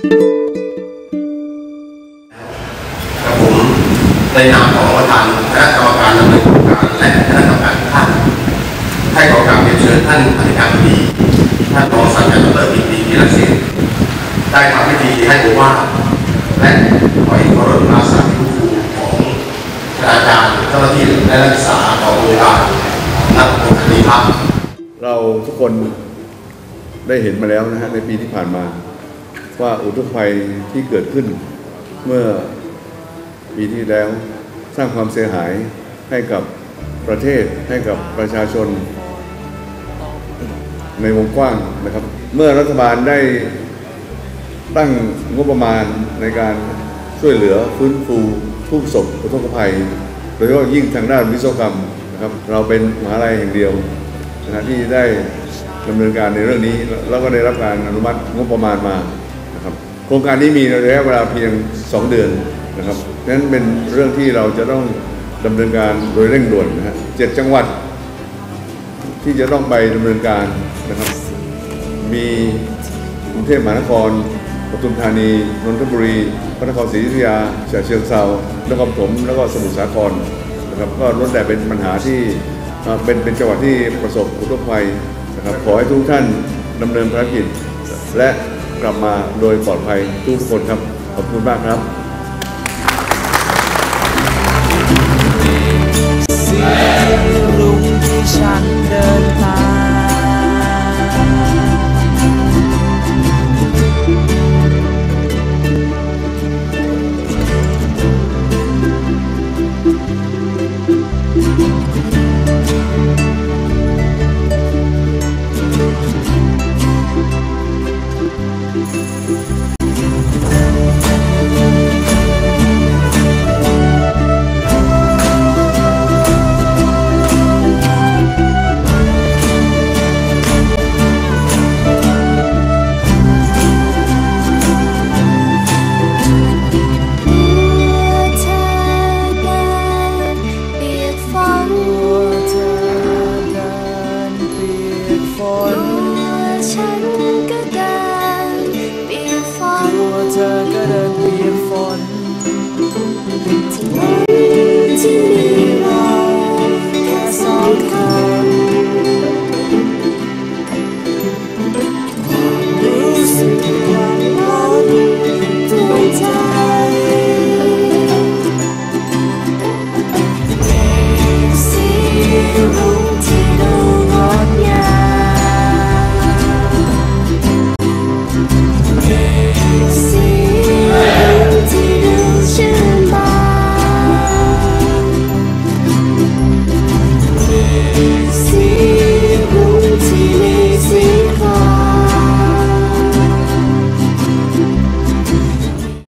กับผมในนามของประธานคณะกรรมการดำเนินโครงการและคณะกรรมการท่านให้ขอกราบเรียนเชิญท่านอธิการบดีท่านรองศาสตราจารย์ดรปิตินิรศิษฐ์ได้ทำพิธีให้โอวาทและขอให้เคารพอาสาที่ครูของคณาจารย์เจ้าหน้าที่และนักศึกษาของโรงการนักบุคลีพัฒน์เราทุกคนได้เห็นมาแล้วนะฮะในปีที่ผ่านมา ว่าอุทกภัยที่เกิดขึ้นเมื่อปีที่แล้วสร้างความเสียหายให้กับประเทศให้กับประชาชน ในวงกว้างนะครับ เมื่อรัฐบาลได้ตั้งงบประมาณในการช่วยเหลือฟื้นฟูผู้ประสบอุทกภัย โดยเฉพาะยิ่งทางด้านวิศวกรรมนะครับเราเป็นมหาลัยแห่งเดียวนะฮะที่ได้ดำเนินการในเรื่องนี้แล้วก็ได้รับการอนุมัติงบประมาณมา ครับโครงการนี้มีระยะเวลาเพียง 2 เดือนนะครับนั้นเป็นเรื่องที่เราจะต้องดำเนินการโดยเร่งด่วนนะฮะเจ็ดจังหวัด ที่จะต้องไปดำเนินการนะครับ มีกรุงเทพมหานครปทุมธานี นนทบุรีพระนครศรีอยุธยาฉะเชิงเทรานครปฐมแล้วก็สมุทรสาครนะครับ ก็ล้วนแต่เป็นปัญหาที่เป็นเป็นจังหวัดที่ประสบอุทกภัยนะครับ ขอให้ทุกท่านดำเนินภารกิจและ กลับมาโดยปลอดภัยทุกคนครับ ขอบคุณมากครับเ